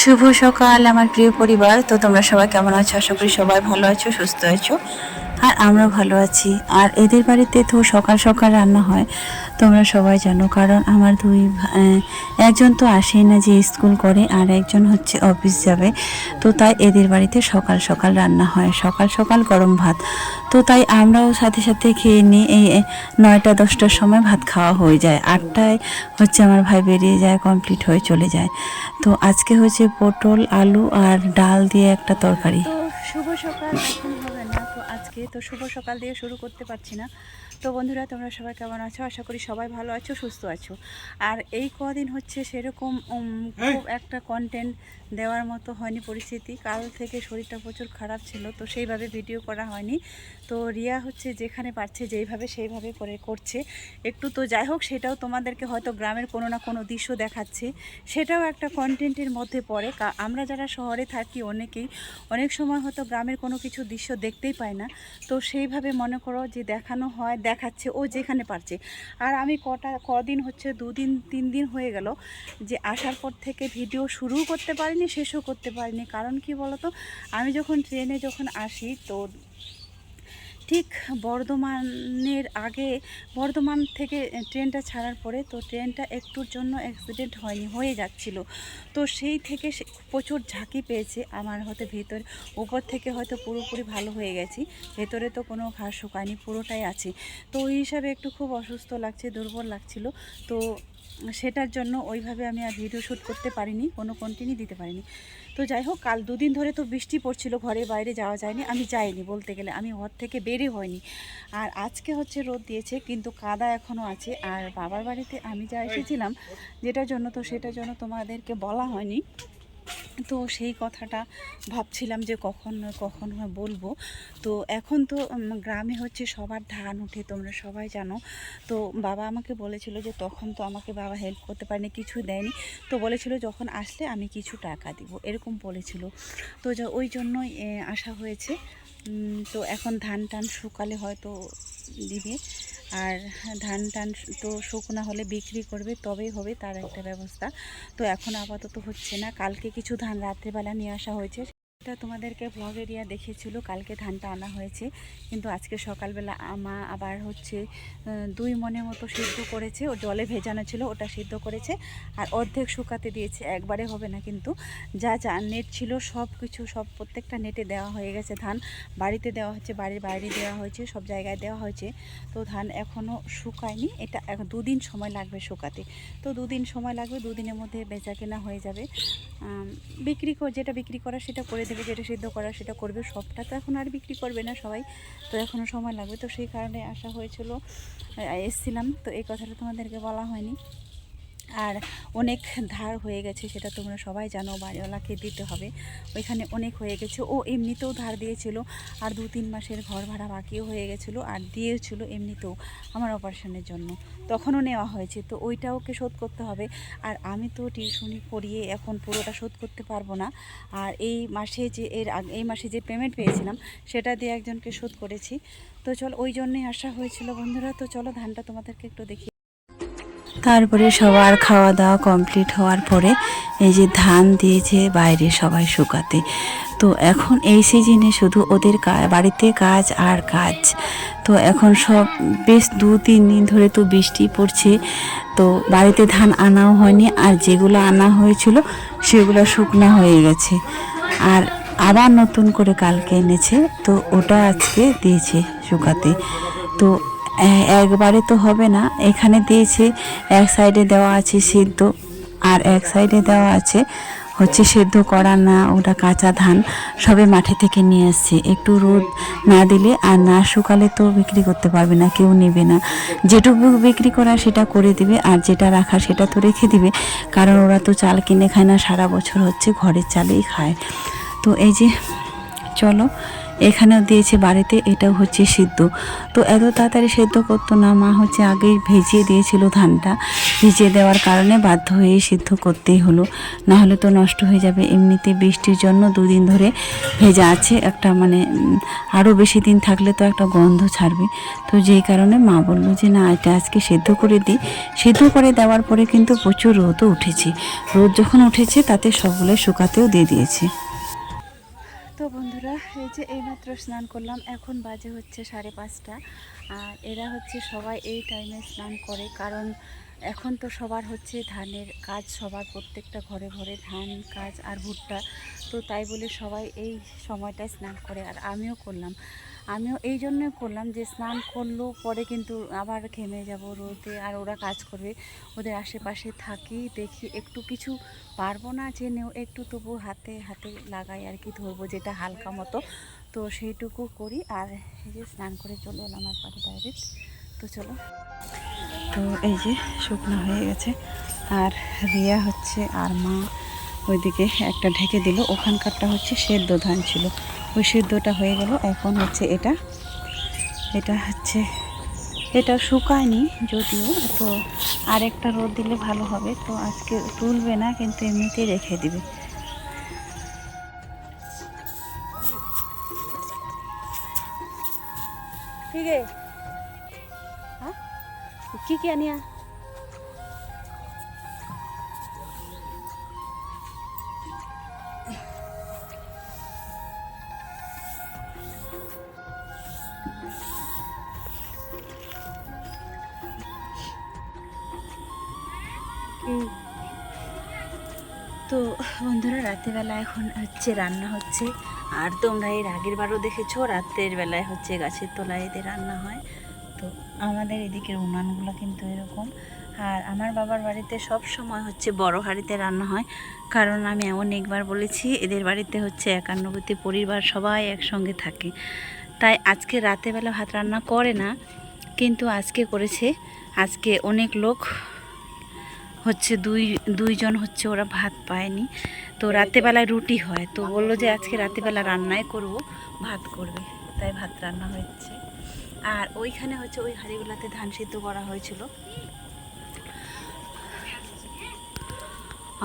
শুভ সকাল, আমার প্রিয় পরিবার। তো তোমরা সবাই কেমন আছো? আশা করি সবাই ভালো আছো, সুস্থ আছো। আর আমরা ভালো আছি। আর এদের বাড়িতে তো সকাল সকাল রান্না হয়। তোমরা সবাই জানো, কারণ আমার দুই একজন তো আসেই না যে স্কুল করে, আর একজন হচ্ছে অফিস যাবে। তো তাই এদের বাড়িতে সকাল সকাল রান্না হয়। সকাল সকাল গরম ভাত। তো তাই আমরাও সাথে সাথে খেয়ে নিই। এই নয়টা, দশটার সময় ভাত খাওয়া হয়ে যায়। আটটায় হচ্ছে আমার ভাই বেরিয়ে যায়, কমপ্লিট হয়ে চলে যায়। তো আজকে হচ্ছে পটল, আলু আর ডাল দিয়ে একটা তরকারি। শুভ সকাল, এখন হবে না। তো শুভ সকাল দিয়ে শুরু করতে পারছি না। তো বন্ধুরা তোমরা সবাই কেমন আছো? আশা করি সবাই ভালো আছো সুস্থ আছো। আর এই কদিন হচ্ছে সেরকম খুব একটা কন্টেন্ট দেওয়ার মতো হয়নি পরিস্থিতি। কাল থেকে শরীরটা প্রচুর খারাপ ছিল তো সেইভাবে ভিডিও করা হয়নি। তো রিয়া হচ্ছে যেখানে পারছে যেইভাবে সেইভাবে করে করছে। একটু তো যাই হোক সেটাও তোমাদেরকে হয়তো গ্রামের কোনো না কোনো দৃশ্য দেখাচ্ছে। সেটাও একটা কন্টেন্টের মধ্যে পড়ে। আমরা যারা শহরে থাকি অনেকেই অনেক সময় হয়তো গ্রামের কোনো কিছু দৃশ্য দেখতেই পাই না। তো সেইভাবে মনে করো যে দেখানো হয় দেখাচ্ছে, ও যেখানে পারছে। আর আমি কটা, কদিন হচ্ছে, দুদিন তিন দিন হয়ে গেল যে আসার পর থেকে ভিডিও শুরুও করতে পারিনি, শেষও করতে পারিনি। কারণ কি বলতো, আমি যখন ট্রেনে যখন আসি, তো ঠিক বর্ধমানের আগে, বর্ধমান থেকে ট্রেনটা ছাড়ার পরে তো ট্রেনটা একটুর জন্য অ্যাক্সিডেন্ট হয়নি, হয়ে যাচ্ছিল। তো সেই থেকে প্রচুর ঝাঁকি পেয়েছে আমার হয়তো ভেতর। উপর থেকে হয়তো পুরোপুরি ভালো হয়ে গেছি, ভেতরে তো কোনো ঘাস শুকায়নি, পুরোটাই আছে। তো ওই হিসাবে একটু খুব অসুস্থ লাগছে, দুর্বল লাগছিল। তো সেটার জন্য ওইভাবে আমি আর ভিডিও শ্যুট করতে পারিনি, কোনো কন্টিনিউ দিতে পারিনি। তো যাই হোক, কাল দুদিন ধরে তো বৃষ্টি পড়ছিল, ঘরে বাইরে যাওয়া যায়নি। আমি যাইনি বলতে গেলে, আমি ঘর থেকে বেরই হয়নি। আর আজকে হচ্ছে রোদ দিয়েছে, কিন্তু কাদা এখনও আছে। আর বাবার বাড়িতে আমি যা এসেছিলাম, যেটার জন্য তো সেটার জন্য তোমাদেরকে বলা হয়নি। তো সেই কথাটা ভাবছিলাম যে কখন কখন বলব। তো এখন তো গ্রামে হচ্ছে সবার ধান উঠে, তোমরা সবাই জানো। তো বাবা আমাকে বলেছিল যে তখন তো আমাকে বাবা হেল্প করতে পারেনি, কিছু দেয়নি। তো বলেছিল যখন আসলে আমি কিছু টাকা দিব, এরকম বলেছিল। তো যা, ওই জন্যই আসা হয়েছে। তো এখন ধান টান শুকালে হয়তো দিবে। আর ধান টান তো শুকনা হলে বিক্রি করবে, তবেই হবে তার একটা ব্যবস্থা। তো এখন আপাতত হচ্ছে না, কালকে কিছু ধান রাত্রেবেলা নিয়ে আসা হয়েছে। এটা তোমাদেরকে ব্লগ এরিয়া দেখিয়েছিল, কালকে ধানটা আনা হয়েছে। কিন্তু আজকে সকালবেলা আমা আবার হচ্ছে দুই মনের মতো সিদ্ধ করেছে, ও জলে ভেজানো ছিল, ওটা সিদ্ধ করেছে, আর অর্ধেক শুকাতে দিয়েছে, একবারে হবে না কিন্তু। যা যা নেট ছিল, সব কিছু, সব প্রত্যেকটা নেটে দেওয়া হয়ে গেছে ধান। বাড়িতে দেওয়া হচ্ছে, বাড়ির বাইরে দেওয়া হয়েছে, সব জায়গায় দেওয়া হয়েছে। তো ধান এখনও শুকায়নি, এটা এখন দুদিন সময় লাগবে শুকাতে। তো দুদিন সময় লাগবে, দুদিনের মধ্যে বেচা কেনা হয়ে যাবে। বিক্রি কর যেটা বিক্রি করা সেটা করে দেবে। যেটা সিদ্ধ করা সেটা করবে, সবটা তো এখন আর বিক্রি করবে না সবাই, তো এখনও সময় লাগবে। তো সেই কারণে আসা হয়েছিল এসছিলাম। তো এই কথাটা তোমাদেরকে বলা হয়নি। আর অনেক ধার হয়ে গেছে, সেটা তোমরা সবাই জানো, বাড়িওয়ালাকে দিতে হবে। ওইখানে অনেক হয়ে গেছে। ও এমনিতেও ধার দিয়েছিল, আর দু তিন মাসের ঘর ভাড়া বাকিও হয়ে গেছিল, আর দিয়েছিল এমনিতেও আমার অপারেশনের জন্য। তখনও নেওয়া হয়েছে, তো ওইটা ওকে শোধ করতে হবে। আর আমি তো টিউশনি করিয়ে এখন পুরোটা শোধ করতে পারব না। আর এই মাসে যে, এর এই মাসে যে পেমেন্ট পেয়েছিলাম, সেটা দিয়ে একজনকে শোধ করেছি। তো চল, ওই জন্যই আসা হয়েছিল বন্ধুরা। তো চলো, ধানটা তোমাদেরকে একটু দেখি তারপরে সবার খাওয়া দাওয়া কমপ্লিট হওয়ার পরে এই যে ধান দিয়েছে বাইরে সবাই শুকাতে। তো এখন এই সিজনে শুধু ওদের বাড়িতে কাজ আর কাজ। তো এখন সব বেশ দু তিন দিন ধরে তো বৃষ্টি পড়ছে। তো বাড়িতে ধান আনাও হয়নি আর যেগুলো আনা হয়েছিল সেগুলো শুকনা হয়ে গেছে। আর আবার নতুন করে কালকে এনেছে, তো ওটা আজকে দিয়েছে শুকাতে। তো একবারে তো হবে না। এখানে দিয়েছে, এক সাইডে দেওয়া আছে সিদ্ধ আর এক সাইডে দেওয়া আছে হচ্ছে সেদ্ধ করা না, ওটা কাঁচা ধান। সবে মাঠে থেকে নিয়ে আসছে। একটু রোদ না দিলে আর না শুকালে তো বিক্রি করতে পারবে না, কেউ নেবে না। যেটুকু বিক্রি করা সেটা করে দিবে আর যেটা রাখা সেটা তো রেখে দিবে, কারণ ওরা তো চাল কিনে খায় না, সারা বছর হচ্ছে ঘরের চালেই খায়। তো এই যে, চলো এখানেও দিয়েছে বাড়িতে, এটাও হচ্ছে সিদ্ধ। তো এত তাড়াতাড়ি সেদ্ধ করতো না, মা হচ্ছে আগেই ভেজিয়ে দিয়েছিল ধানটা। ভিজিয়ে দেওয়ার কারণে বাধ্য হয়ে সিদ্ধ করতেই হলো। না হলে তো নষ্ট হয়ে যাবে। এমনিতে বৃষ্টির জন্য দুদিন ধরে ভেজা আছে। একটা মানে আরও বেশি দিন থাকলে তো একটা গন্ধ ছাড়বে। তো যেই কারণে মা বলল যে, না, এটা আজকে সেদ্ধ করে দিই। সেদ্ধ করে দেওয়ার পরে কিন্তু প্রচুর রোদও উঠেছে। রোদ যখন উঠেছে, তাতে সবগুলো শুকাতেও দিয়ে দিয়েছে। তো বন্ধুরা, এই যে এইমাত্র স্নান করলাম, এখন বাজে হচ্ছে সাড়ে পাঁচটা। আর এরা হচ্ছে সবাই এই টাইমে স্নান করে, কারণ এখন তো সবার হচ্ছে ধানের কাজ, সবার প্রত্যেকটা ঘরে ঘরে ধান কাজ আর ভুট্টা। তো তাই বলে সবাই এই সময়টায় স্নান করে, আর আমিও করলাম। আমিও এই জন্যই করলাম যে স্নান করল, পরে কিন্তু আবার ঘেমে যাব রোদে, আর ওরা কাজ করবে। ওদের আশেপাশে থাকি, দেখি একটু কিছু পারব না জেনেও একটু তবু হাতে হাতে লাগাই আর কি ধরবো যেটা হালকা মতো। তো সেইটুকু করি, আর এই যে স্নান করে চলে এলাম একবারে ডাইরেক্ট তো চলো। তো এই যে শুকনো হয়ে গেছে, আর রিয়া হচ্ছে আর মা ওইদিকে একটা ঢেকে দিল। ওখানকারটা হচ্ছে সেদ্ধ ধান ছিল। ওই সেদ্ধটা হয়ে গেল। এখন হচ্ছে এটা। এটা হচ্ছে এটা শুকায়নি যদিও, তো আরেকটা রোদ দিলে ভালো হবে। তো আজকে তুলবে না, কিন্তু এমনিতেই রেখে দিবে। ঠিক আছে হ্যাঁ? কি কি আনিয়া? তো বন্ধুরা, রাত্রিবেলা এখন হচ্ছে রান্না হচ্ছে। আর তোমরা এর আগের বারও দেখেছ রাত্রের বেলায় হচ্ছে গাছের তলায় এদের রান্না হয়। তো আমাদের এদিকের উনানগুলো কিন্তু এরকম। আর আমার বাবার বাড়িতে সব সময় হচ্ছে বড় হাঁড়িতে রান্না হয়। কারণ আমি অনেকবার বলেছি, এদের বাড়িতে হচ্ছে একান্নবর্তী পরিবার সবাই একসঙ্গে থাকে। তাই আজকে রাতেবেলা ভাত রান্না করে না, কিন্তু আজকে করেছে। আজকে অনেক লোক হচ্ছে দুই দুইজন হচ্ছে ওরা ভাত পায়নি। তো রাতেবেলায় রুটি হয়। তো বলল যে আজকে রাতেবেলা রান্নাই করব ভাত করবে। তাই ভাত রান্না হয়েছে আর ওইখানে হচ্ছে ওই হাঁড়িগুলোতে ধান সিদ্ধ করা হয়েছিল।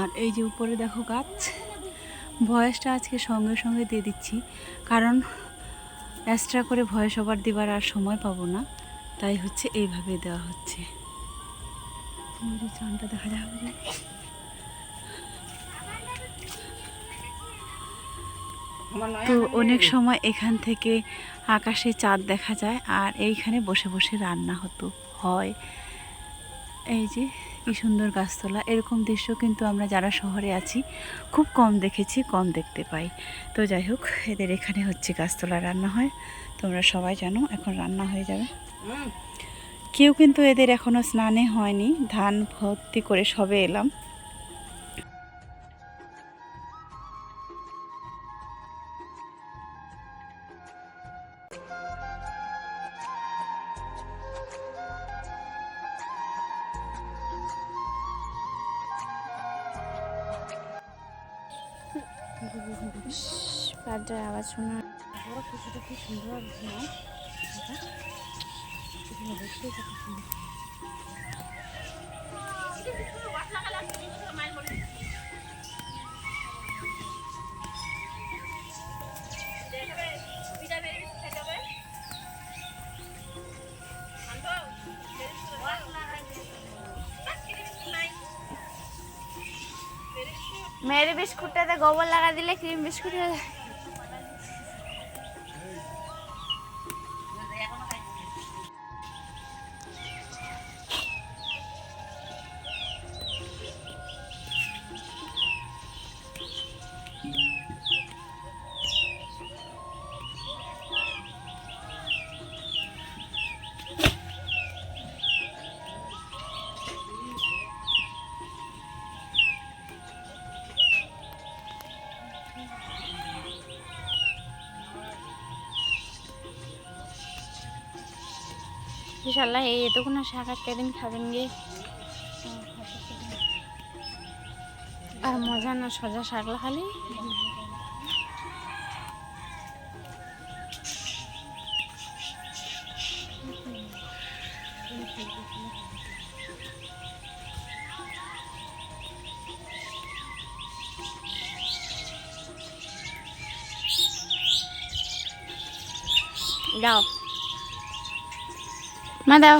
আর এই যে উপরে দেখো গাছ ভয়েসটা আজকে সঙ্গে সঙ্গে দিয়ে দিচ্ছি। কারণ এক্সট্রা করে ভয়েস ওভার দেবার আর সময় পাবো না। তাই হচ্ছে এইভাবে দেওয়া হচ্ছে। চানটা দেখা। তো অনেক সময় এখান থেকে আকাশে চাঁদ দেখা যায় আর এইখানে বসে বসে রান্না হতো, হয়। এই যে কি সুন্দর গাছতলা, এরকম দৃশ্য কিন্তু আমরা যারা শহরে আছি, খুব কম দেখেছি, কম দেখতে পাই। তো যাই হোক, এদের এখানে হচ্ছে গাছতলা রান্না হয়, তোমরা সবাই জানো, এখন রান্না হয়ে যাবে। কেউ কিন্তু এদের এখনও স্নানে হয়নি, ধান ভর্তি করে সবে এলাম। আওয়াজ শোনা বড় কি সুন্দর কত বিস্কুটটাতে গোবর লাগা দিলে ক্রিম বিস্কুট হয়ে যায়। ইনশাল্লাহ এই এতক্ষণ শাক আটকে দিন, খাবেন গিয়ে। আর মজা না সজা শাকলা খালি। দাও মা দাও